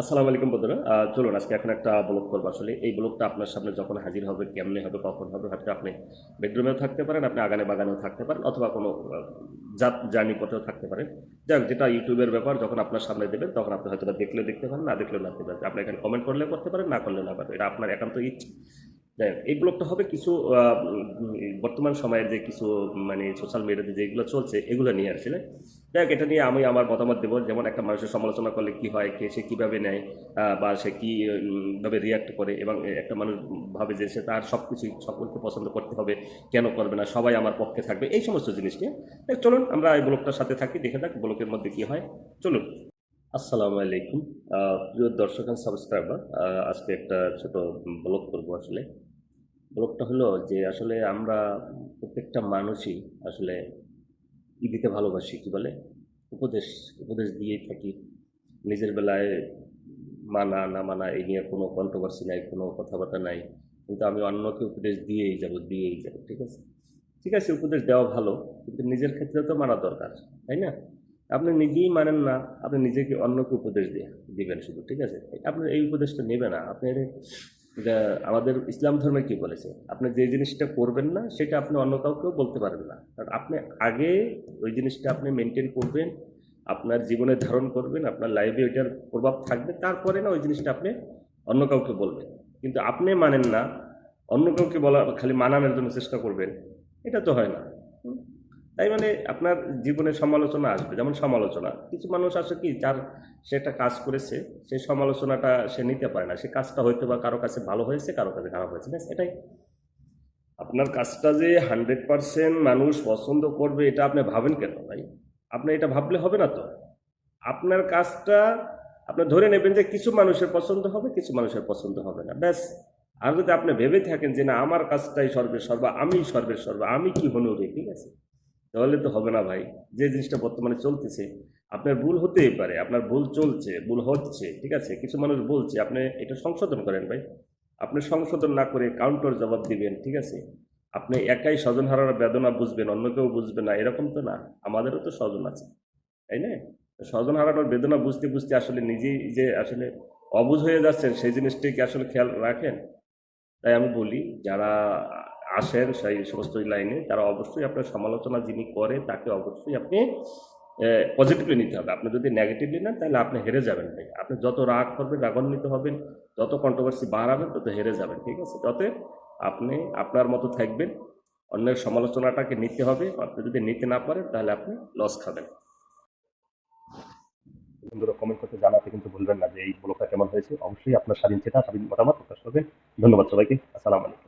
আসসালামু আলাইকুম বন্ধুরা। চলুন, আজকে এখন একটা ব্লগ করব। আসলে এই ব্লগটা আপনার সামনে যখন হাজির হবে, কেমনে হবে, কখন হবে, হয়তো আপনি বেডরুমেও থাকতে পারেন, আপনি আগানে বাগানেও থাকতে পারেন, অথবা কোনো জাত জার্নি পথেও থাকতে পারেন। যাই হোক, যেটা ইউটিউবের ব্যাপার, যখন আপনার সামনে দেবেন, তখন আপনি হয়তো দেখলেও দেখলে দেখতে পারেন, না দেখলেও না দেখতে পারেন। আপনি এখানে কমেন্ট করলেও করতে পারেন, না করলেও না পারেন। এটা আপনার একান্ত ইচ্ছে। যাই এই ব্লগটা হবে কিছু বর্তমান সময়ের যে কিছু মানে সোশ্যাল মিডিয়াতে যেগুলো চলছে এগুলো নিয়ে আসলে যাই হোক, এটা নিয়ে আমি আমার মতামত দেবো। যেমন একটা মানুষের সমালোচনা করলে কি হয় কে সে কীভাবে নেয় বা সে কীভাবে রিয়াক্ট করে এবং একটা মানুষ ভাবে যে সে তার সব কিছুই সকলকে পছন্দ করতে হবে কেন করবে না সবাই আমার পক্ষে থাকবে এই সমস্ত জিনিস নিয়ে। চলুন আমরা এই ব্লগটার সাথে থাকি দেখে থাক ব্লকের মধ্যে কি হয়। চলুন। আসসালামু আলাইকুম। প্রিয় দর্শক অ্যান্ড সাবস্ক্রাইবার আজকে একটা ছোট ব্লগ করব আসলে। ব্লগটা হলো যে আসলে আমরা প্রত্যেকটা মানুষই আসলে ই দিতে ভালোবাসি, কি বলে? উপদেশ উপদেশ দিয়েই থাকি। নিজের বেলায় মানা, না মানা, এই নিয়ে কোনো কন্ট্রোভার্সি নাই, কোনো কথাবার্তা নাই। কিন্তু আমি অন্যকে উপদেশ দিয়েই যাব দিয়েই যাব, ঠিক আছে? ঠিক আছে, উপদেশ দেওয়া ভালো, কিন্তু নিজের ক্ষেত্রে তো মানা দরকার, তাই না? আপনি নিজেই মানেন না, আপনি নিজেকে অন্যকে উপদেশ দিয়ে দিবেন শুধু, ঠিক আছে? আপনি এই উপদেশটা নেবে না। আপনি এটা- আমাদের ইসলাম ধর্মে কি বলেছে? আপনি যে জিনিসটা করবেন না, সেটা আপনি অন্য কাউকেও বলতে পারেন না। কারণ আপনি আগে ওই জিনিসটা আপনি মেনটেন করবেন, আপনার জীবনে ধারণ করবেন, আপনার লাইফে ওইটার প্রভাব থাকবে, তারপরে না ওই জিনিসটা আপনি অন্য কাউকে বলবেন। কিন্তু আপনি মানেন না, অন্য কাউকে বলা, খালি মানানোর জন্য চেষ্টা করবেন, এটা তো হয় না? তাই মানে আপনার জীবনে সমালোচনা আসবে, যেমন সমালোচনা। কিছু মানুষ আছে কি, যার সে একটা কাজ করেছে, সেই সমালোচনাটা সে নিতে পারে না। সে কাজটা হয়তো বা কারও কাছে ভালো হয়েছে, কারও কাছে খারাপ হয়েছে। ব্যাস, এটাই। আপনার কাজটা যে হান্ড্রেড পারসেন্ট মানুষ পছন্দ করবে, এটা আপনি ভাবেন কেন ভাই? আপনি এটা ভাবলে হবে না তো। আপনার কাজটা আপনি ধরে নেবেন যে কিছু মানুষের পছন্দ হবে, কিছু মানুষের পছন্দ হবে না। ব্যাস, আর যদি আপনি ভেবে থাকেন যে না, আমার কাজটাই সর্বের সর্বা, আমি সর্বের সর্বা, আমি কি হনুরে, ঠিক আছে? তাহলে তো হবে না ভাই। যে জিনিসটা বর্তমানে চলতেছে, আপনার ভুল হতেই পারে, আপনার ভুল চলছে, ভুল হচ্ছে, ঠিক আছে? কিছু মানুষ বলছে, আপনি এটা সংশোধন করেন ভাই। আপনি সংশোধন না করে কাউন্টার জবাব দিবেন, ঠিক আছে? আপনি একাই স্বজন হারার বেদনা বুঝবেন, অন্য কেউ বুঝবে না, এরকম তো না। আমাদেরও তো স্বজন আছে, তাই না? স্বজন হারানোর বেদনা বুঝতে বুঝতে আসলে নিজেই যে আসলে অবুঝ হয়ে যাচ্ছেন, সেই জিনিসটাই কি আসলে খেয়াল রাখেন? তাই আমি বলি, যারা আসেন, সেই সমস্ত লাইনে, তারা অবশ্যই আপনার সমালোচনা যিনি করে, তাকে অবশ্যই আপনি পজিটিভলি নিতে হবে। আপনি যদি নেগেটিভলি নেন, তাহলে আপনি হেরে যাবেন ভাই। আপনি যত রাগ করবেন, রাগান্বিত হবেন, যত কন্ট্রোভার্সি বাড়াবেন, তত হেরে যাবেন, ঠিক আছে? তবে আপনি আপনার মতো থাকবেন, অন্যের সমালোচনাটাকে নিতে হবে, আপনি যদি নিতে না পারেন, তাহলে আপনি লস খাবেন। বন্ধুরা কমেন্ট করতে জানাতে কিন্তু ভুলবেন না যে এই ব্লগটা কেমন হয়েছে। অবশ্যই আপনার স্বাধীন চেতা, স্বাধীন মতামত প্রকাশ করবেন। ধন্যবাদ সবাইকে। আসসালামু আলাইকুম।